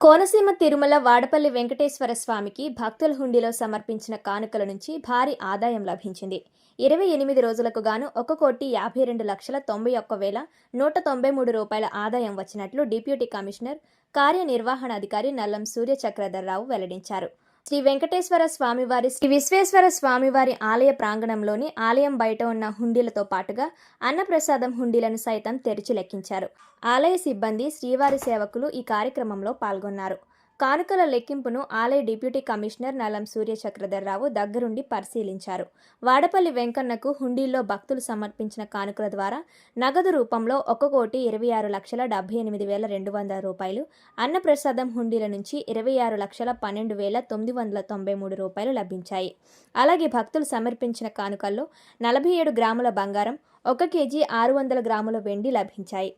కోనసీమ తిరుమల వాడపల్లి వెంకటేశ్వర స్వామికి భక్తుల హుండీలో సమర్పించిన కానుకల నుంచి భారీ ఆదాయం లభించింది. ఇరవై ఎనిమిది రోజులకు గాను ఒక కోటి యాభై రెండు లక్షల తొంభై ఒక్క వేల నూట తొంభై మూడు రూపాయల ఆదాయం వచ్చినట్లు డిప్యూటీ కమిషనర్ కార్యనిర్వహణాధికారి నల్లం సూర్య చక్రధర్రావు వెల్లడించారు. శ్రీ వెంకటేశ్వర స్వామివారి శ్రీ విశ్వేశ్వర స్వామివారి ఆలయ ప్రాంగణంలోని ఆలయం బయట ఉన్న హుండీలతో పాటుగా అన్నప్రసాదం హుండీలను సైతం తెరిచి లెక్కించారు. ఆలయ సిబ్బంది శ్రీవారి సేవకులు ఈ కార్యక్రమంలో పాల్గొన్నారు. కానుకల లెక్కింపును ఆలయ డిప్యూటీ కమిషనర్ నలం సూర్య చక్రధర్రావు దగ్గరుండి పరిశీలించారు. వాడపల్లి వెంకన్నకు హుండీల్లో భక్తులు సమర్పించిన కానుకల ద్వారా నగదు రూపంలో ఒక కోటి ఇరవై ఆరు లక్షల డెబ్బై ఎనిమిది వేల రెండు వందల రూపాయలు అన్నప్రసాదం హుండీల నుంచి ఇరవై ఆరు లక్షల పన్నెండు వేల తొమ్మిది వందల తొంభై మూడు రూపాయలు లభించాయి. అలాగే భక్తులు సమర్పించిన కానుకల్లో నలభై ఏడు గ్రాముల బంగారం ఒక కేజీ ఆరు వందల గ్రాముల వెండి లభించాయి.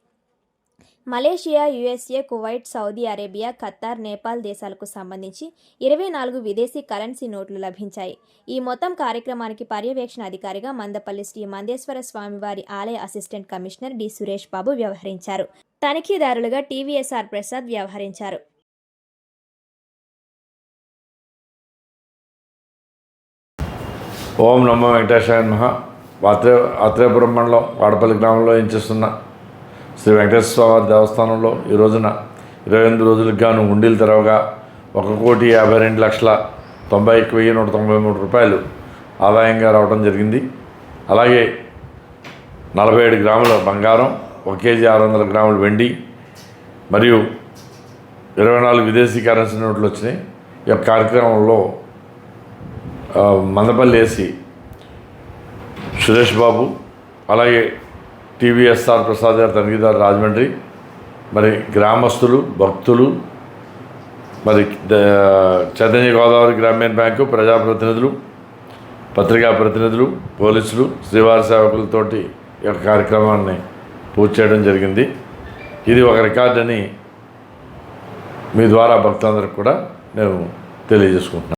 Malaysia USA Kuwait Saudi Arabia Qatar Nepal దేశాలకు సంబంధించి ఇరవై నాలుగు విదేశీ కరెన్సీ నోట్లు లభించాయి. ఈ మొత్తం కార్యక్రమానికి పర్యవేక్షణ అధికారిగా మందపల్లి శ్రీ మందేశ్వర స్వామివారి ఆలయ assistant commissioner D. Suresh Babu వ్యవహరించారు. తనిఖీదారులుగా టీవీఎస్ఆర్ ప్రసాద్ వ్యవహరించారు. ఓం నమో వెంకటేశ్వర మహా అత్రే ఆత్రేయపురం మండలం వాడపల్లి గ్రామంలో ఏం శ్రీ వెంకటేశ్వర దేవస్థానంలో ఈ రోజున ఇరవై ఎనిమిది రోజులకు గాను ఉండీలు తెరవగా ఒక కోటి యాభై రెండు లక్షల తొంభై ఒక్క వెయ్యి నూట తొంభై మూడు రూపాయలు ఆదాయంగా రావడం జరిగింది. అలాగే నలభై ఏడు గ్రాముల బంగారం ఒక కేజీ ఆరు వందల గ్రాముల వెండి మరియు ఇరవై నాలుగు విదేశీ కరెన్సీ నోట్లు వచ్చినాయి. ఈ యొక్క కార్యక్రమంలో మందపల్లి ఏసి సురేష్ బాబు అలాగే టీవీఎస్ఆర్ ప్రసాద్ గారు తనిఖీదారు రాజమండ్రి మరి గ్రామస్తులు భక్తులు మరి చైతన్య గోదావరి గ్రామీణ బ్యాంకు ప్రజాప్రతినిధులు పత్రికా ప్రతినిధులు పోలీసులు శ్రీవారి సేవకులతోటి ఈ యొక్క కార్యక్రమాన్ని పూర్తి చేయడం జరిగింది. ఇది ఒక రికార్డ్ అని మీ ద్వారా భక్తులందరికీ కూడా నేను తెలియజేసుకుంటున్నాను.